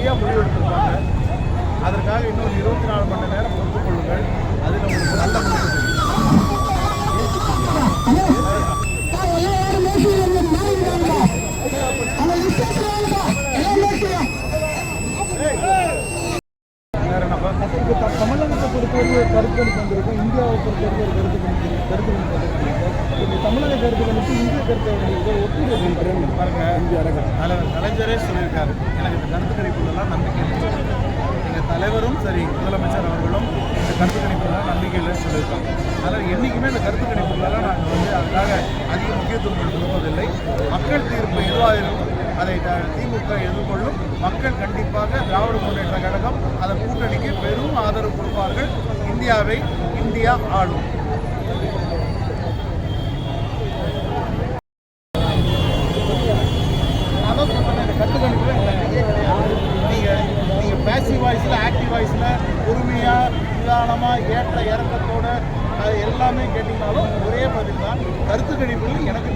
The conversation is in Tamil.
சரியாக முடிவெடுத்திருப்பாங்க அதற்காக இன்னொரு இருபத்தி நாலு மணி நேரம் த- தமிழகத்தை பொறுத்தவரை கருத்து கணிப்பு வந்திருக்கு இந்தியாவை பொறுத்தவரை ஒரு கருத்து கருத்து கணிப்பு வந்திருக்கு இந்த தமிழக கருத்து கணிப்பு இந்திய கருத்து ஒப்புதல் பாருங்க இந்திய தலைவர் கலைஞரே சொல்லியிருக்காரு. எனக்கு இந்த கருத்து கணிப்புகளெல்லாம் நம்பிக்கை எங்கள் தலைவரும் சரி முதலமைச்சர் அவர்களும் இந்த கருத்து கணிப்புலாம் நம்பிக்கை இல்லைன்னு சொல்லியிருக்காங்க. அதனால் என்றைக்குமே இந்த கருத்து கணிப்புகளெல்லாம் நாங்கள் வந்து அதுக்காக அதிக முக்கியத்துவம் கொடுப்பதில்லை. மக்கள் தீர்ப்பு எதுவாக இருக்கும் அதை திமுக எதிர்கொள்ளும். மக்கள் கண்டிப்பாக திராவிட முன்னேற்ற கூட்டணிக்கு பெரும் ஆதரவு கொடுப்பார்கள் இந்தியாவை இந்தியா ஆளும் அதான் சொல்றேன், இந்த கட்டுக்கணிப்புல கிடையாது. நீங்க நீங்க பேசிவ் வாய்ஸ்ல ஆக்டிவ் வாய்ஸ்ல பொறுமையா நிதானமாக ஏற்ற இறக்கத்தோட அது எல்லாமே கேட்டீங்கனாலும் ஒரே பதில் தான் கருத்து கணிப்பில் எனக்கு